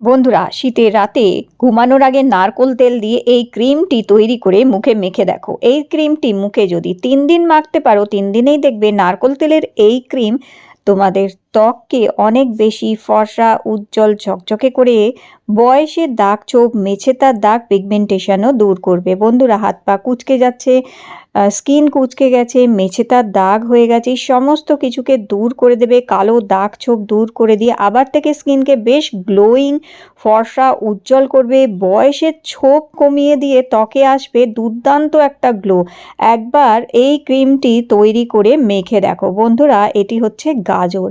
বন্ধুরা, শীতের রাতে ঘুমানোর আগে নারকোল তেল দিয়ে এই ক্রিমটি তৈরি করে মুখে মেখে দেখো। এই ক্রিমটি মুখে যদি তিন দিন মাখতে পারো, তিন দিনেই দেখবে নারকোল তেলের এই ক্রিম তোমাদের ত্বককে অনেক বেশি ফর্সা, উজ্জ্বল, ঝকঝকে করে বয়সের দাগ চোখ মেছেতার দাগ পিগমেন্টেশনও দূর করবে। বন্ধুরা, হাত পা কুচকে যাচ্ছে স্কিন কুচকে গেছে মেছেতার দাগ হয়ে গেছে সমস্ত কিছুকে দূর করে দেবে, কালো দাগ ছোপ দূর করে দিয়ে আবার থেকে স্কিনকে বেশ গ্লোয়িং ফর্সা, উজ্জ্বল করবে। বয়সের ছোপ কমিয়ে দিয়ে ত্বকে আসবে দুর্দান্ত একটা গ্লো একবার এই ক্রিমটি তৈরি করে মেখে দেখো। বন্ধুরা, এটি হচ্ছে গাজর।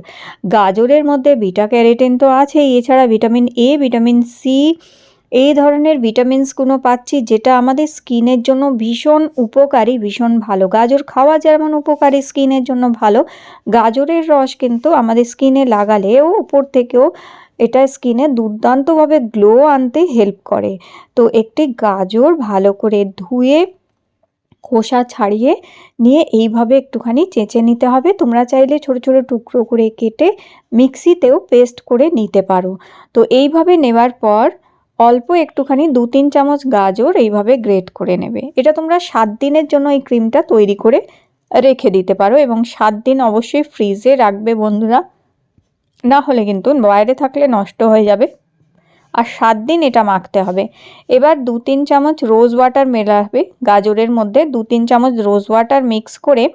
গাজরের মধ্যে বিটা ক্যারোটিন তো আছেই, এছাড়া ভিটামিন এ ভিটামিন সি এই ধরনের ভিটামিনসগুলো পাচ্ছি যেটা আমাদের স্কিনের জন্য ভীষণ উপকারী, ভীষণ ভালো। গাজর খাওয়া যেমন উপকারী, স্কিনের জন্য ভালো। গাজরের রস কিন্তু আমাদের স্কিনে লাগালেও উপর থেকেও এটা স্কিনে দুর্দান্তভাবে গ্লো আনতে হেল্প করে। তো একটি গাজর ভালো করে ধুয়ে খোসা ছাড়িয়ে নিয়ে এইভাবে একটুখানি চেঁচে নিতে হবে। তোমরা চাইলে ছোট ছোট টুকরো করে কেটে মিক্সিতেও পেস্ট করে নিতে পারো। তো এইভাবে নেওয়ার পর অল্প একটুখানি দু তিন চামচ গাজর এইভাবে গ্রেট করে নেবে। এটা তোমরা সাত দিনের জন্য এই ক্রিমটা তৈরি করে রেখে দিতে পারো এবং সাত দিন অবশ্যই ফ্রিজে রাখবে বন্ধুরা। না হলে কিন্তু বাইরে থাকলে নষ্ট হয়ে যাবে। আর সাত দিন এটা মাখতে হবে। এবার দু তিন চামচ রোজ ওয়াটার মেলাবে, গাজরের মধ্যে দু তিন চামচ রোজ ওয়াটার মিক্স করে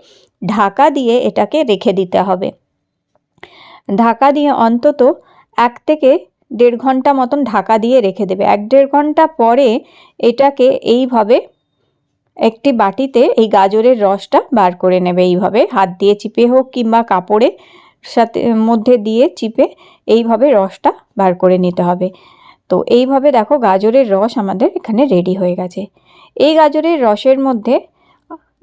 ঢাকা দিয়ে এটাকে রেখে দিতে হবে। ঢাকা দিয়ে অন্তত এক থেকে দেড় ঘণ্টা মতন ঢাকা দিয়ে রেখে দেবে। এক দেড় ঘণ্টা পরে এটাকে এইভাবে একটি বাটিতে এই গাজরের রসটা বার করে নেবে এইভাবে। হাত দিয়ে চিপে হোক কিংবা কাপড়ে সাথে মধ্যে দিয়ে চিপে এইভাবে রসটা বার করে নিতে হবে। তো এইভাবে দেখো গাজরের রস আমাদের এখানে রেডি হয়ে গেছে। এই গাজরের রসের মধ্যে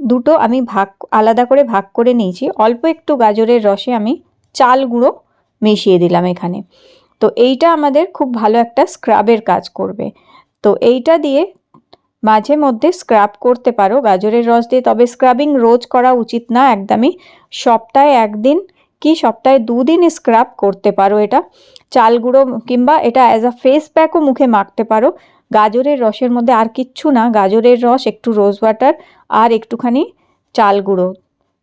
দুটো আমি ভাগ, আলাদা করে ভাগ করে নিয়েছি। অল্প একটু গাজরের রসে আমি চাল গুঁড়ো মিশিয়ে দিলাম এখানে। তো এইটা আমাদের খুব ভালো একটা স্ক্রাবের কাজ করবে। তো এইটা দিয়ে মাঝে মধ্যে স্ক্রাব করতে পারো। গাজরের রস দিয়ে, তবে স্ক্রাবিং রোজ করা উচিত না। একদমই সপ্তাহে একদিন কি সপ্তাহে দুদিন স্ক্রাব করতে পারো এটা? চাল গুঁড়ো কিংবা এটা অ্যাজ আ ফেস প্যাকও মুখে মাখতে পারো। গাজরের রসের মধ্যে আর কিচ্ছু না। গাজরের রস, একটু রোজ ওয়াটার আর একটুখানি চাল গুঁড়ো।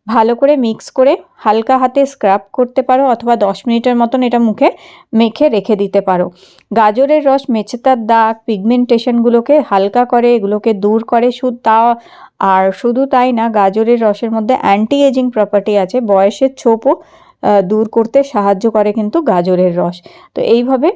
ভালো করে মিক্স করে হালকা হাতে স্ক্রাব করতে পারো অথবা দশ মিনিটের মতন এটা মুখে মেখে রেখে দিতে পারো। গাজরের রস মেছেতার দাগ পিগমেন্টেশনগুলোকে হালকা করে এগুলোকে দূর করে শুধু তা, আর শুধু তাই না, গাজরের রসের মধ্যে অ্যান্টি এজিং প্রপার্টি আছে, বয়সের ছোপও দূর করতে সাহায্য করে কিন্তু গাজরের রস। তো এইভাবে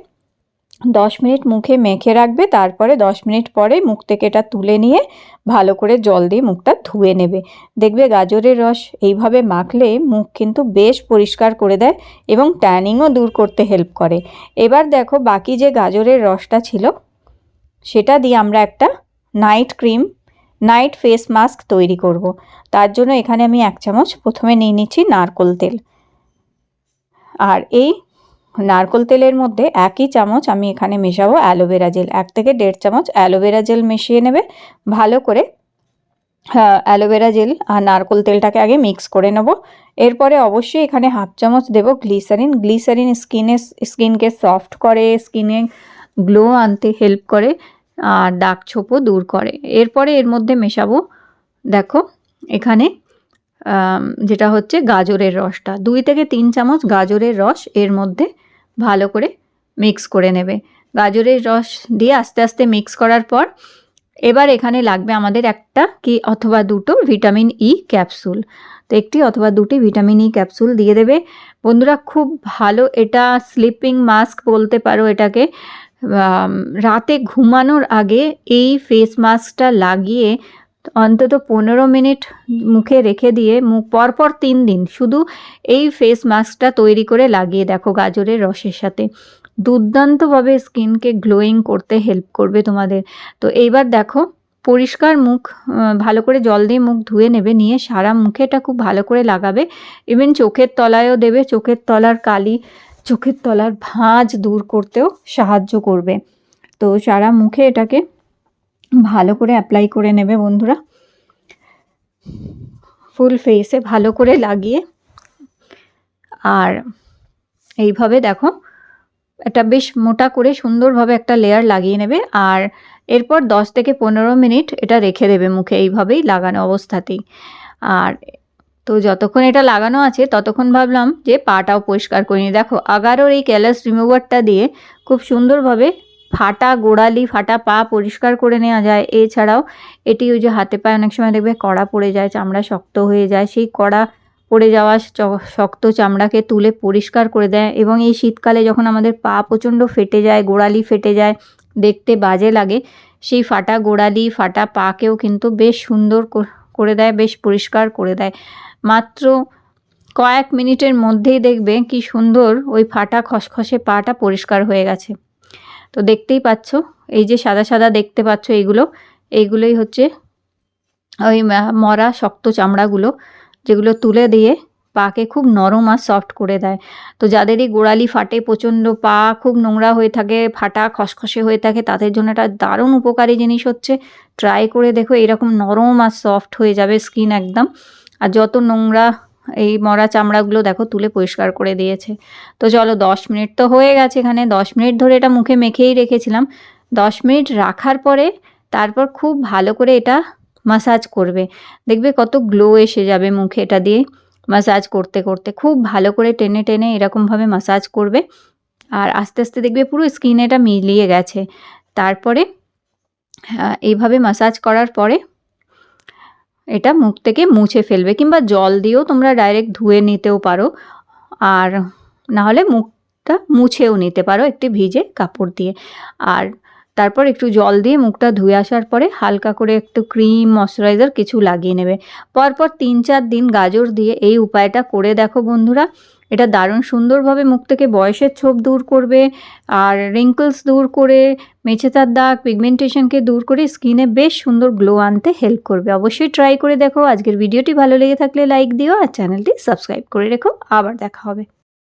দশ মিনিট মুখে মেখে রাখবে, তারপরে দশ মিনিট পরে মুখ থেকে এটা তুলে নিয়ে ভালো করে জল দিয়ে মুখটা ধুয়ে নেবে। দেখবে গাজরের রস এইভাবে মাখলে মুখ কিন্তু বেশ পরিষ্কার করে দেয় এবং ট্যানিংও দূর করতে হেল্প করে। এবার দেখো বাকি যে গাজরের রসটা ছিল, সেটা দিয়ে আমরা একটা night cream night face mask তৈরি করব। তার জন্য এখানে আমি এক চামচ প্রথমে নিয়ে নিচ্ছি নারকোল তেল। আর এই নারকোল তেলের মধ্যে একই চামচ আমি এখানে মেশাবো অ্যালোভেরা জেল। এক থেকে দেড় চামচ অ্যালোভেরা জেল মিশিয়ে নেবে। ভালো করে অ্যালোভেরা জেল আর নারকোল তেলটাকে আগে মিক্স করে নেব। এরপরে অবশ্যই এখানে হাফ চামচ দেব গ্লিসারিন। গ্লিসারিন স্কিনে, স্কিনকে সফট করে, স্কিনে গ্লো আনতে হেল্প করে আর দাগ ছোপও দূর করে। এরপরে এর মধ্যে মেশাবো, দেখো, এখানে যেটা হচ্ছে গাজরের রসটা। দুই থেকে তিন চামচ গাজরের রস এর মধ্যে ভালো করে মিক্স করে নেবে। গাজরের রস দিয়ে আস্তে আস্তে মিক্স করার পর এবার এখানে লাগবে আমাদের একটা কি অথবা দুটো ভিটামিন ই ক্যাপসুল তো একটি অথবা দুটি ভিটামিন ই ক্যাপসুল দিয়ে দেবে। বন্ধুরা, খুব ভালো এটা স্লিপিং মাস্ক বলতে পারো এটাকে। রাতে ঘুমানোর আগে এই ফেস মাস্কটা লাগিয়ে অন্তত পনেরো মিনিট মুখে রেখে দিয়ে মুখ পরপর তিন দিন শুধু এই ফেস মাস্কটা তৈরি করে লাগিয়ে দেখো গাজরের রসের সাথে। দুর্দান্তভাবে স্কিনকে গ্লোয়িং করতে হেল্প করবে তোমাদের। তো এইবার দেখো, পরিষ্কার মুখ ভালো করে জল দিয়ে মুখ ধুয়ে নেবে, নিয়ে সারা মুখে এটা খুব ভালো করে লাগাবে। ইভেন চোখের তলায়ও দেবে, চোখের তলার কালি, চোখের তলার ভাঁজ দূর করতেও সাহায্য করবে। তো সারা মুখে এটাকে ভালো করে অ্যাপ্লাই করে নেবে বন্ধুরা। ফুল ফেসে ভালো করে লাগিয়ে। আর এইভাবে দেখো, একটা বেশ মোটা করে সুন্দরভাবে একটা লেয়ার লাগিয়ে নেবে। আর এরপর 10 থেকে পনেরো মিনিট এটা রেখে দেবে মুখে এইভাবেই লাগানো অবস্থাতেই। আর তো যতক্ষণ এটা লাগানো আছে, ততক্ষণ ভাবলাম যে পাটাও পরিষ্কার করে নিই। দেখো, আগারোর এই ক্যালাস রিমুভারটা দিয়ে খুব সুন্দরভাবে ফাটা গোড়ালি, ফাটা পা পরিষ্কার করে নেওয়া যায়। এছাড়াও এটি ওই যে হাতে পায়ে অনেক সময় দেখবে কড়া পড়ে যায়, চামড়া শক্ত হয়ে যায়। সেই কড়া পড়ে যাওয়া শক্ত চামড়াকে তুলে পরিষ্কার করে দেয় এবং এই শীতকালে যখন আমাদের পা প্রচণ্ড ফেটে যায়, গোড়ালি ফেটে যায়, দেখতে বাজে লাগে, সেই ফাটা গোড়ালি, ফাটা পাকেও কিন্তু বেশ সুন্দর করে দেয়, বেশ পরিষ্কার করে দেয়। মাত্র কয়েক মিনিটের মধ্যেই দেখবে কি সুন্দর ওই ফাটা খসখসে পাটা পরিষ্কার হয়ে গেছে। তো দেখতেই পাচ্ছ, এই যে সাদা সাদা দেখতে পাচ্ছ এইগুলো। এইগুলোই হচ্ছে ওই মরা শক্ত চামড়াগুলো, যেগুলো তুলে দিয়ে পাকে খুব নরম আর সফট করে দেয়। তো যাদেরই গোড়ালি ফাটে, প্রচণ্ড পা খুব নোংরা হয়ে থাকে, ফাটা খসখসে হয়ে থাকে, তাদের জন্য একটা দারুণ উপকারী জিনিস হচ্ছে। ট্রাই করে দেখো এরকম নরম আর সফট হয়ে যাবে স্কিন একদম। আর যত নোংরা এই মরা চামড়াগুলো দেখো তুলে পরিষ্কার করে দিয়েছে। তো চলো দশ মিনিট তো হয়ে গেছে এখানে, দশ মিনিট ধরে এটা মুখে মেখেই রেখেছিলাম। দশ মিনিট রাখার পরে তারপর খুব ভালো করে এটা মাসাজ করবে। দেখবে কত গ্লো এসে যাবে মুখে এটা দিয়ে মাসাজ করতে করতে। খুব ভালো করে টেনে টেনে এরকমভাবে মাসাজ করবে। আর আস্তে আস্তে দেখবে পুরো স্কিনে এটা মিলিয়ে গেছে। তারপরে এইভাবে মাসাজ করার পরে এটা মুখ থেকে মুছে ফেলবে কিংবা জল দিয়েও তোমরা ডাইরেক্ট ধুয়ে নিতেও পারো। আর নাহলে মুখটা মুছেও নিতে পারো একটি ভিজে কাপড় দিয়ে। আর তারপর একটু জল দিয়ে মুখটা ধুয়ে আসার পরে হালকা করে একটু ক্রিম, ময়শ্চারাইজার কিছু লাগিয়ে নেবে। পরপর তিন চার দিন গাজর দিয়ে এই উপায়টা করে দেখো বন্ধুরা। এটা দারুণ সুন্দরভাবে মুখ থেকে বয়সের ছোপ দূর করবে, আর রিঙ্কলস দূর করে মেছেতার দাগ পিগমেন্টেশনকে দূর করে স্কিনে বেশ সুন্দর গ্লো আনতে হেল্প করবে। অবশ্যই ট্রাই করে দেখো। আজকের ভিডিওটি ভালো লেগে থাকলে লাইক দিও আর চ্যানেলটি সাবস্ক্রাইব করে রেখো। আবার দেখা হবে।